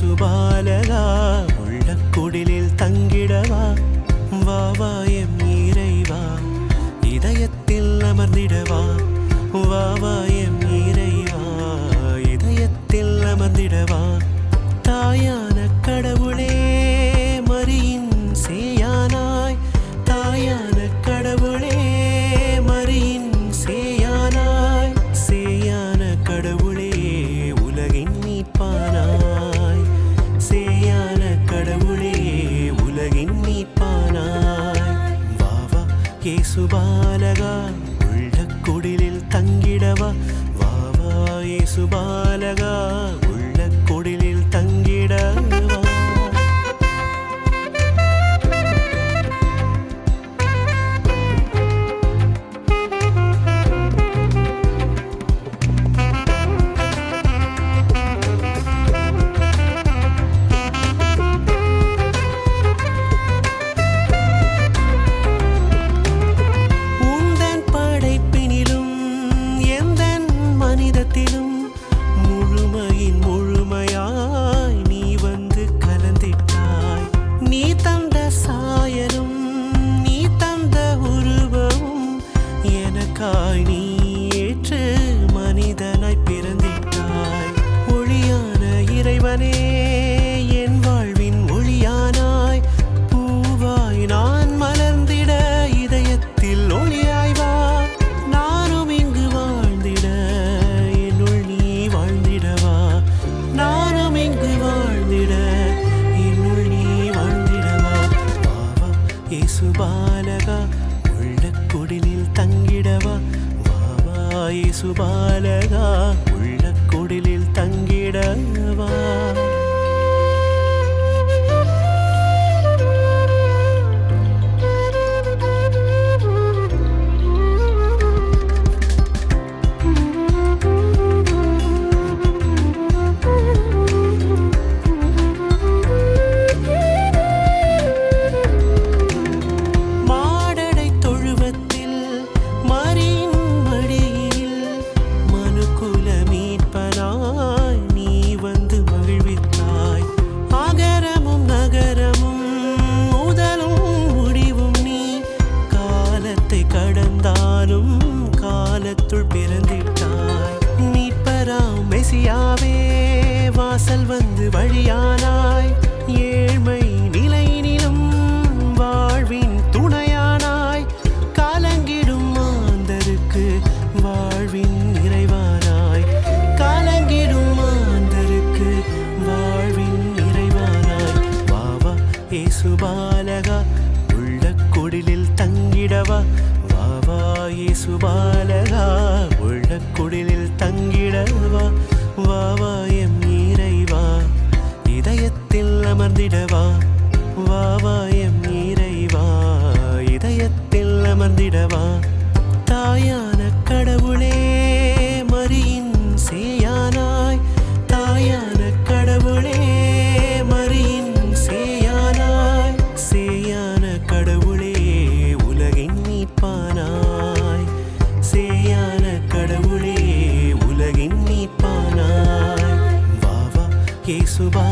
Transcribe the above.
சுபாலகா உள்ள குடிலில் தங்கிடவா வாவாயம் இறைவா இதயத்தில் அமர்ந்திடவா? দেখায়নি இயேசுபாலகா உள்ள வாசல் வந்து வழியானாய். ஏழ்மை நிலையினிலும் வாழ்வின் துணையானாய். காலங்கிடும் மாந்தருக்கு வாழ்வின் நிறைவானாய். காலங்கிடும் மாந்தருக்கு வாழ்வின் நிறைவானாய். வாவா ஏசு பாலகா உள்ள குடிலில் தங்கிடவா. வாவா ஏசு பாலகா உள்ள குடிலில் தங்கிடவா. அமர்ந்திடவா? தாயான கடவுளே மரியின் சேயானாய். தாயான கடவுளே மரியின் சேயானாய். சேயான கடவுளே உலகின் மீட்பானாய். சேயான கடவுளே உலகின் மீட்பானாய். வாவா இயேசுபாலகா